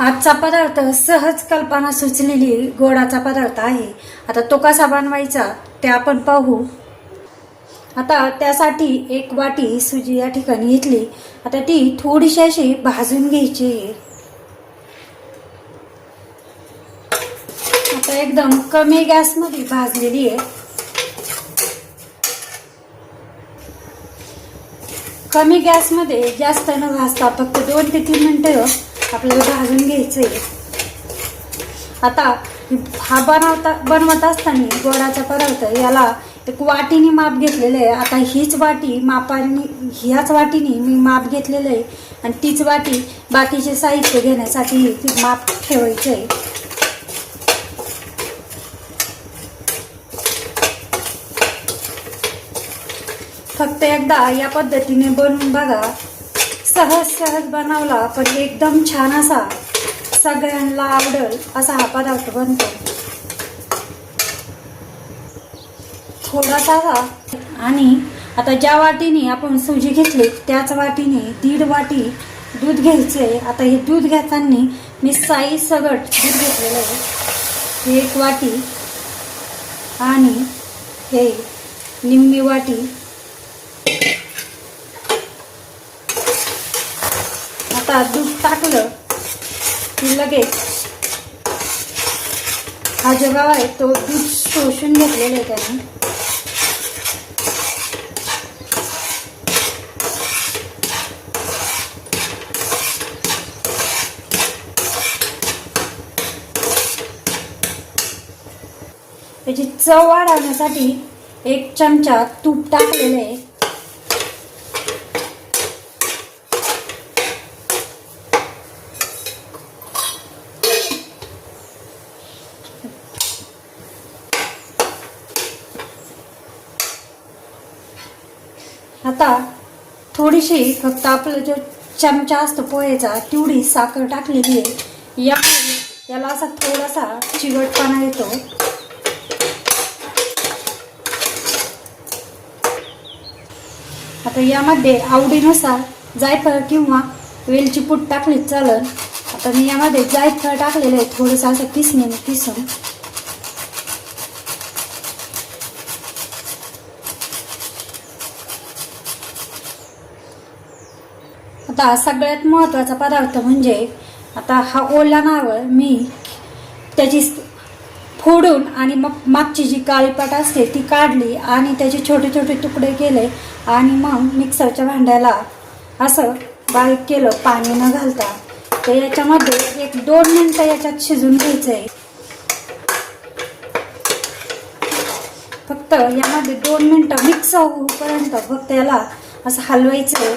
आजचा पदार्थ सहज कल्पना सुचलेली गोडाचा पदार्थ आहे. आता तो कसा बनवायचा ते आपण पाहू. आता त्यासाठी एक वाटी सुजी या ठिकाणी घेतली. आता ती थोडीशी अशी भाजून घ्यायची आहे. आता एकदम कमी गॅसमध्ये भाजलेली आहे. कमी गॅसमध्ये जास्त न भाजता फक्त दोन ते तीन मिनटं आपल्याला भाजून घ्यायचं आहे. आता हा बनवता बनवत असताना गोडाचा पदार्थ याला एक वाटीने माप घेतलेलं आहे. आता हीच वाटी मापाने ह्याच वाटीने मी माप घेतलेलं आहे आणि तीच वाटी बाकीचे साहित्य घेण्यासाठी ती माप ठेवायचं आहे. फक्त एकदा या पद्धतीने बनवून बघा. सहज सहज बनवला पण एकदम छान असा सगळ्यांना आवडल असा हा पदार्थ बनतो. थोडासा आणि आता ज्या वाटीने आपण सुजी घेतली त्याच वाटीने दीड वाटी दूध घ्यायचे. आता हे दूध घेताना मी साई सगट दूध घेतलेलं आहे. एक वाटी आणि हे निम्मी वाटी आता दूध टाकलं की लगेच हा जो गाव आहे तो दूध शोषून घेतलेला आहे त्याने. त्याची चव वाढवण्यासाठी एक चमचा तूप टाकलेलं आहे. आता थोडीशी फक्त आपलं जो चमचा असतो पोह्याचा तेवढी साखर टाकलेली आहे. या याला असा थोडासा चिवटपणा येतो. आता यामध्ये आवडीनुसार जायफळ किंवा वेलची पूट टाकली चालेल. आता मी यामध्ये जायफळ टाकलेलं आहे थोडंसं असं किसण्याने किसून. आता सगळ्यात महत्त्वाचा पदार्थ म्हणजे आता हा ओला नारळ मी त्याची फोडून आणि मग मागची जी काळीपाट असते ती काढली आणि त्याचे छोटे छोटे तुकडे केले आणि मग मिक्सरच्या भांड्याला असं बारीक केलं पाणी न घालता. तर याच्यामध्ये एक दोन मिनटं याच्यात शिजून घ्यायचं आहे फक्त यामध्ये दोन मिनटं मिक्स होऊपर्यंत फक्त याला असं हलवायचं आहे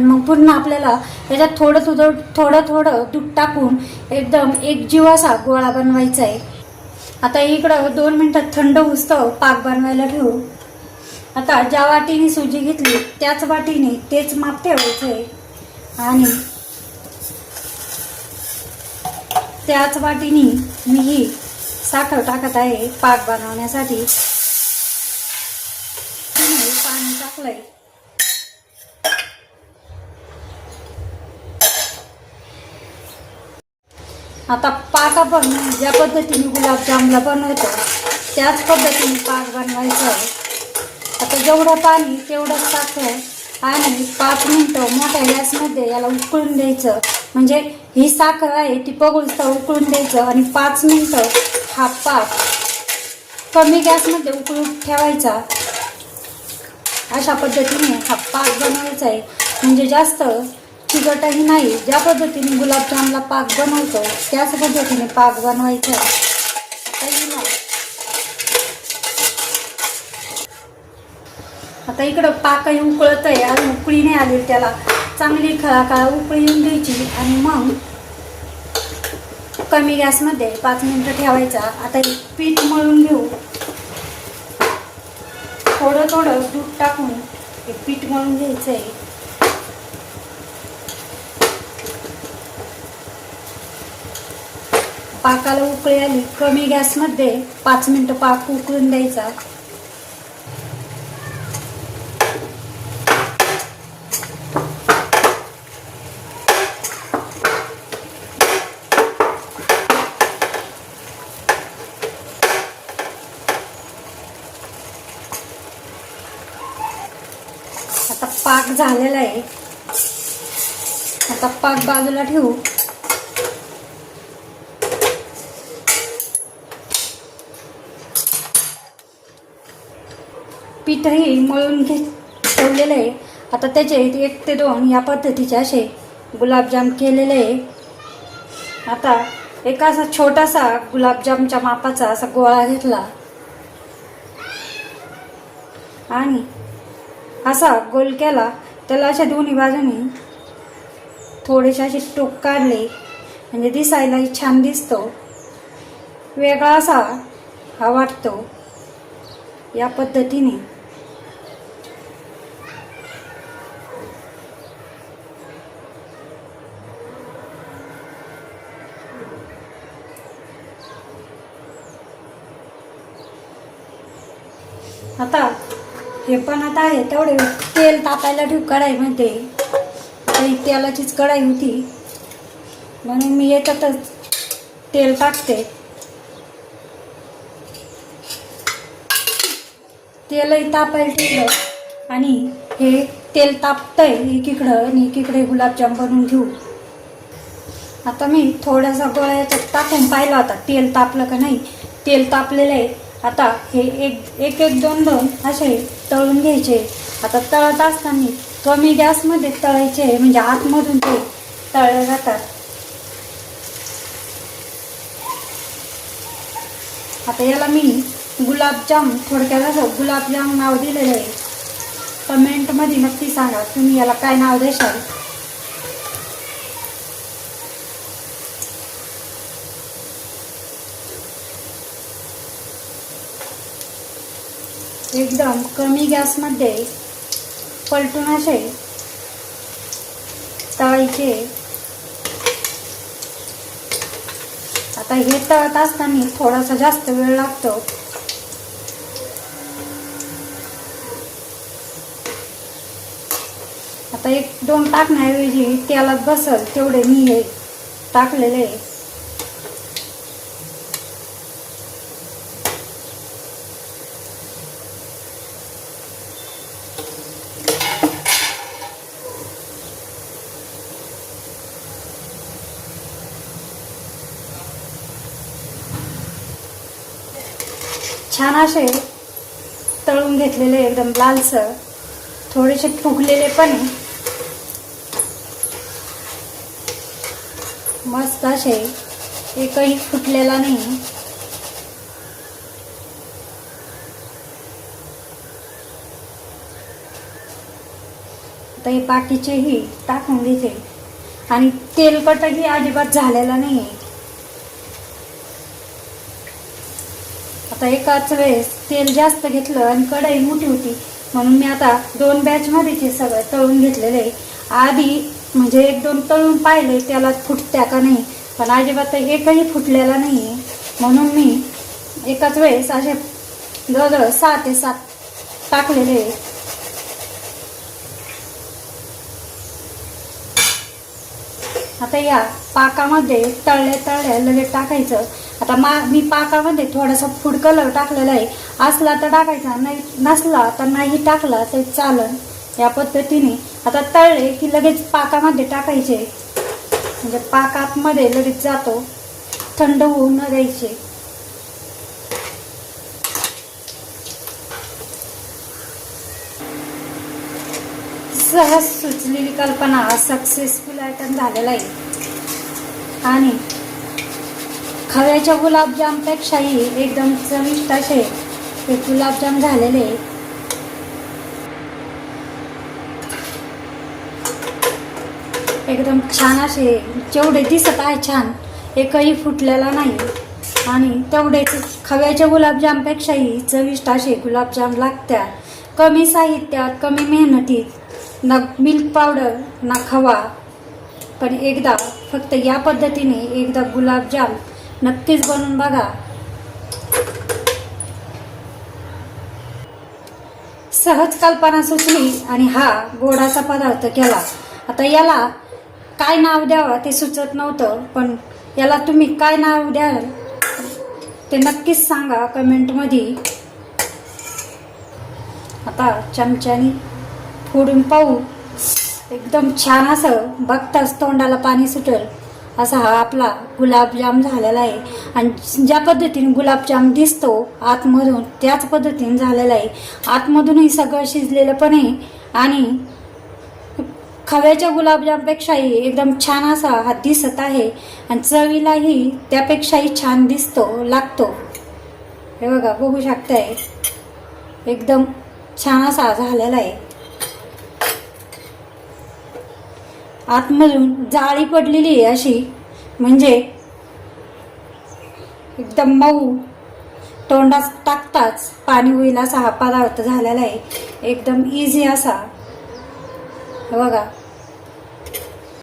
आणि मग पूर्ण आपल्याला त्याच्यात थोडं थोडं थोडं थोडं दूध टाकून एकदम एक असा गोळा बनवायचा आहे. आता इकडं दोन मिनटात थंड होतं पाक बनवायला ठेवू आता ज्या वाटीने सुजी घेतली त्याच वाटीने तेच माप ठेवायचं आहे. आणि त्याच वाटीने मी ही साखर टाकत आहे पाक बनवण्यासाठी. पाणी टाकलंय. आता पाक पण ज्या पद्धतीने गुलाबजामला बनवतो त्याच पद्धतीने पाक बनवायचं. आहे आता जेवढं पाणी तेवढंच साखर आणि पाच मिनटं मोठ्या गॅसमध्ये याला उकळून द्यायचं. म्हणजे ही साखर आहे ती पगुलता उकळून द्यायचं आणि पाच मिनटं हा पाक कमी गॅसमध्ये उकळून ठेवायचा. अशा पद्धतीने हा पाक बनवायचा आहे. म्हणजे जास्त चिकटही नाही. ज्या पद्धतीने गुलाबजामला पाक बनवतो त्याच पद्धतीने पाक बनवायचा. आता इकडं पाकही उकळत आहे आणि उकळी नाही आली त्याला. चांगली खळा खळा उकळी येऊन द्यायची आणि मग कमी गॅसमध्ये पाच मिनटं ठेवायचा. आता पीठ मळून घेऊ. थोडं थोडं दूध टाकून हे पीठ मळून घ्यायचं आहे पाकाला उकळी आली कमी गॅसमध्ये पाच मिनटं पाक उकळून द्यायचा. आता पाक झालेला आहे. आता पाक बाजूला ठेवू. पीठही मळून घे ठेवलेलं आहे. आता त्याचे एक ते दोन या पद्धतीचे असे गुलाबजाम केलेले आहे. आता एक असा छोटासा गुलाबजामच्या मापाचा असा गोळा घेतला. आणि असा गोल केला त्याला अशा दोन्ही बाजूनी थोडेसे असे टोक काढले. म्हणजे दिसायलाही छान दिसतो. वेगळा असा हा वाटतो. या पद्धतीने. आता हे पण आता आहे तेवढे तेल तापायला ठेव कढाईमध्ये म्हणते. तेलाचीच कढाई होती. म्हणून मी याच्यातच तेल टाकते. तेलही तापायला ठेवलं. आणि हे तेल तापतंय एकीकडं आणि एकीकडे गुलाबजाम बनवून घेऊ. आता मी थोडासा गोळ्याच्यात तापून टाकून पाहिला होता तेल तापलं का नाही. तेल तापलेलं आहे. आता हे एक एक एक दोन दोन असे तळून घ्यायचे. आता तळत असताना कमी गॅसमध्ये तळायचे म्हणजे आतमधून ते तळले जातात. आता याला मी गुलाबजाम थोडक्यात असं गुलाबजाम नाव दिलेलं आहे. कमेंटमध्ये नक्की सांगा तुम्ही याला काय नाव देशाल? एकदम कमी गॅसमध्ये पलटून असे तळायचे. आता हे तळत असताना थोडासा जास्त वेळ लागतो. एक दोन टाकण्याऐवजी तेलात बसल तेवढे मी हे टाकलेले. छान असे तळून घेतलेले एकदम लालसर थोडेसे फुगलेले पण मस्त असे एकही फुटलेला नाही. आता हे बाकीचेही टाकून घेते आणि तेलकटही अजिबात झालेला नाही आता एकाच वेळेस तेल जास्त घेतलं आणि कढई मोठी होती म्हणून मी आता दोन बॅचमध्येच हे सगळं तळून घेतलेलं. आहे आधी म्हणजे एक दोन तळून पाहिले त्याला फुटत्या का नाही? पण अजिबात एकही फुटलेला नाही आहे म्हणून मी एकाच वेळेस असे जवळजवळ सहा ते सात टाकलेले आहे आता या पाकामध्ये तळले तळले लगेच टाकायचं. आता मा मी पाकामध्ये थोडासा फूड कलर टाकलेला आहे. असला तर टाकायचा नाही नसला तर नाही टाकला तर चालन. या पद्धतीने आता तळले की लगेच पाकामध्ये टाकायचे. म्हणजे पाकातमध्ये लगेच जातो. थंड होऊ न द्यायचे सहज सुचलेली कल्पना सक्सेसफुल आयटम झालेला आहे. आणि खव्याच्या गुलाबजामपेक्षाही एकदम चविष्ट असे हे गुलाबजाम झालेले एकदम छान असे जेवढे दिसत आहे छान एकही फुटलेला नाही. आणि तेवढेच खव्याच्या गुलाबजामपेक्षाही चविष्ट असे गुलाबजाम लागत्या. कमी साहित्यात कमी मेहनतीत ना मिल्क पावडर ना खवा. पण एकदा फक्त या पद्धतीने एकदा गुलाबजाम नक्कीच बनवून बघा. सहज कल्पना सुचली आणि हा गोडाचा पदार्थ केला. आता याला काय नाव द्यावं ते सुचत नव्हतं पण याला तुम्ही काय नाव द्याल ते नक्कीच सांगा कमेंटमध्ये. आता चमच्याने फोडून पाहू. एकदम छान असं बघताच तोंडाला पाणी सुटेल. असा हा आपला गुलाबजाम झालेला आहे. आणि ज्या पद्धतीने गुलाबजाम दिसतो आतमधून त्याच पद्धतीने झालेला आहे. आतमधूनही सगळं शिजलेलं पण आहे. आणि खव्याच्या गुलाबजामपेक्षाही एकदम छान असा हा दिसत आहे. आणि चवीलाही त्यापेक्षाही छान दिसतो लागतो. हे बघा बघू शकताय. एकदम छान असा झालेला आहे. आतमधून जाळी पडलेली आहे अशी. म्हणजे एकदम मऊ. तोंडात टाकताच पाणी होईल असा हा पदार्थ झालेला आहे. एकदम इझी असा. हे बघा.